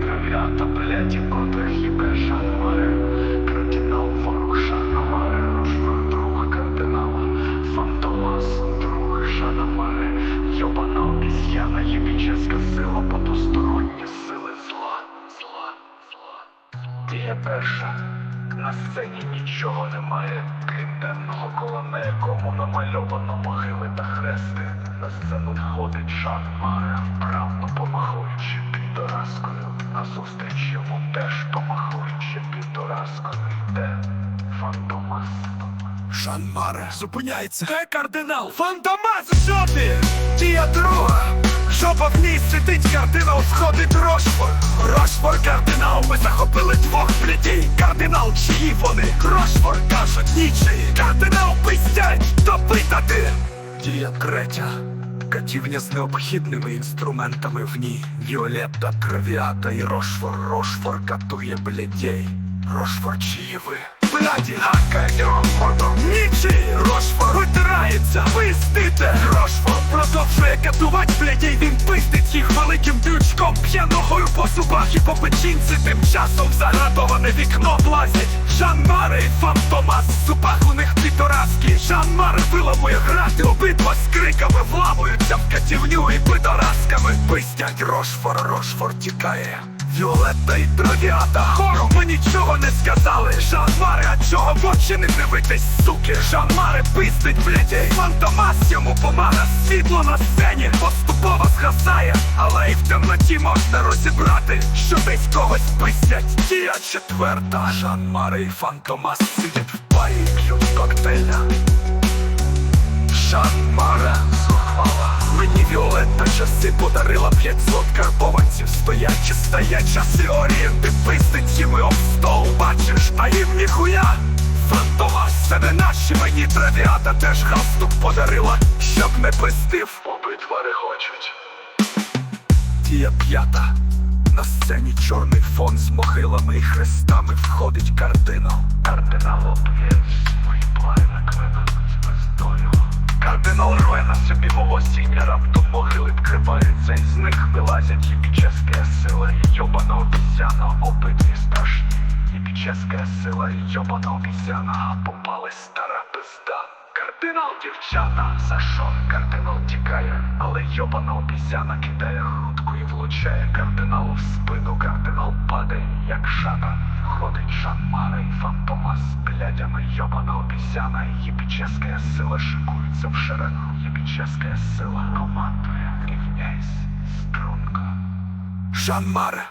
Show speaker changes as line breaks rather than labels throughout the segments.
Трав'ята, бляді, котрих і Жан Маре. Кардинал ворог Жана друг кардинала. Фантомас, друг Жана Йобана обіз'яна, євічеська сила, потусторонні Дія перша. На сцені нічого немає, крім денного кола, на якому намальовано могили та хрести. На сцену входить Жан Маре, вправно помахуючи піддораскою. Назустріч йому теж помахуючи піддораскою йде Фантомас.
Жан Маре зупиняється. Де кардинал? Фантомас, що ти? Дія друга. Жопа в ній сидить, кардинал сходить Рошфор. Рошфор, кардинал, ми захопили двох. Кардинал, чиї вони? Рошфор, кажуть, нічиї. Кардинал пиздять, допитати. Дія третя. Катівня з необхідними інструментами в ній. Віолетта, травіата і Рошфор. Рошфор катує блядей. Рошфор, чиї ви? Бляді, гакає Рошфордом. Нічі! Рошфор витирається, пиздите! Рошфор продовжує катувати блядей, він пиздить їх великим дрючком, п'яногою по зубах і по печінці, тим часом зарадоване вікно влазять. Жан Маре і Фантомас, в зубах у них підораски. Жан Маре виламує грати, обидва з криками вламуються в катівню і пидорасками. Пистять Рошфор, Рошфор тікає. Віолетта і травіата. Хором ми нічого не сказали. Жан Маре, а чого в очі не дивитесь, суки? Жан Маре пиздить блядей Фантомас йому помага Світло на сцені поступово згасає Але і в темноті можна розібрати Що десь когось пиздять. Дія четверта. Жан Маре і Фантомас сидять в барі і п'ють коктейля часи подарила 500 карбованців Стоячи, стоять часи орієнти Пиздить їми об стол. Бачиш, а їм ніхуя. Фантомас, це не наші мені травіата Теж галстук подарила, щоб не пиздив. Обидва регочуть Дія п'ята. На сцені чорний фон з могилами і хрестами входить кардинал. Кардинал обв'яз мої плани клинуть звездою. Волосіння, раптом могили вкриваються, і з них вилазять єпічеська сила і йобана обіцяна, обидві страшні. Єпічеська сила і йобана обіцяна, попали стара пизда. Кардинал дівчата, за що? Кардинал тікає, але йобана обіцяна кидає грудку і влучає кардиналу в спину. Кардинал падає, як жаба. Ходить Жан Маре і Фантомас з блядями. Йобана обіцяна, і сила шикується в шеренгу. Єпічеська сила командує, рівняйсь, струнка. Жан Маре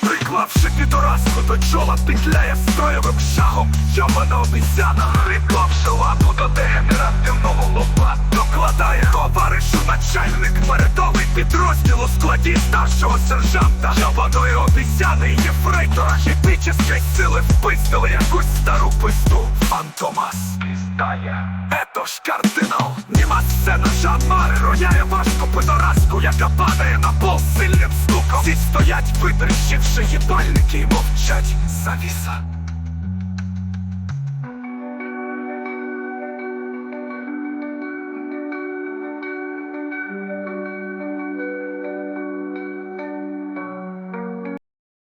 Приклавши підоразку до чола, петляє строєвим шагом Йобана обіцяна, приклавши лапу до дегенеративного лоба Докладає товаришу начальник передовий підрозділ у складі старшого сержанта. Йобаної обіцяни єфрейтора Єпічеської сили впиздили якусь стару пизду. Фантомас. Піздає Ето ж кардинал, німа сцена Жан Маре роняє важко пидораску, яка падає на пол сильним стуком. Всі стоять, витріщивши їбальники і мовчать. Завіса